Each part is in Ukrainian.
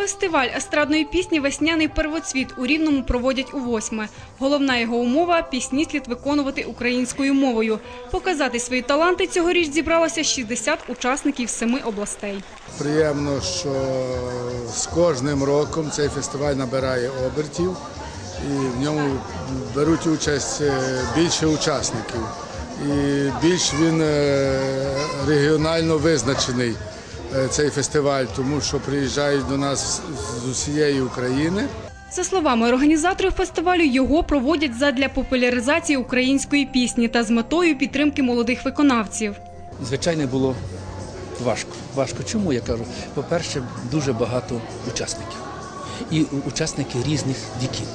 Фестиваль естрадної пісні Весняний первоцвіт у Рівному проводять у восьме. Головна його умова пісні слід виконувати українською мовою. Показати свої таланти цьогоріч зібралося 60 учасників семи областей. Приємно, що з кожним роком цей фестиваль набирає обертів і в ньому беруть участь е, більше учасників. І більш він е, регіонально визначений цей фестиваль, тому що приїжджають до нас з усієї України. За словами організаторів фестивалю, його проводять задля популяризації української пісні та з метою підтримки молодих виконавців. Звичайно, було важко. Важко. Чому я кажу? По-перше, дуже багато учасників. І учасники різних віків.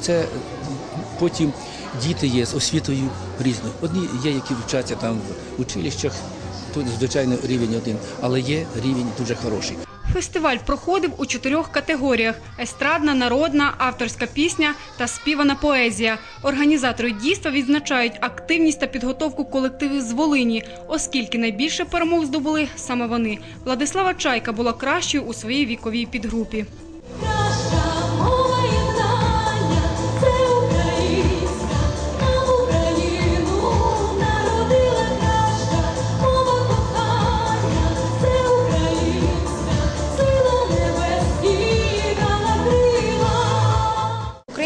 Це е, потім діти є з освітою різною. Одні є, які вчаться там в училищах, тут, звичайно, рівень один, але є рівень дуже хороший. Фестиваль проходив у чотирьох категоріях: естрадна, народна, авторська пісня та співана поезія. Організатори дійства відзначають активність та підготовку колективів з Волині, оскільки найбільше перемог здобули саме вони. Владислава Чайка була кращою у своїй віковій підгрупі.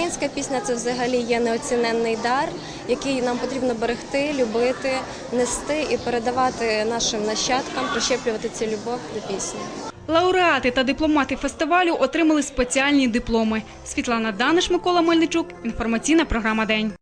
Українська пісня це взагалі є неоціненний дар, який нам потрібно берегти, любити, нести і передавати нашим нащадкам, прищеплювати цю любов до пісні. Лауреати та дипломати фестивалю отримали спеціальні дипломи. Світлана Даниш, Микола Мельничук. Інформаційна програма День.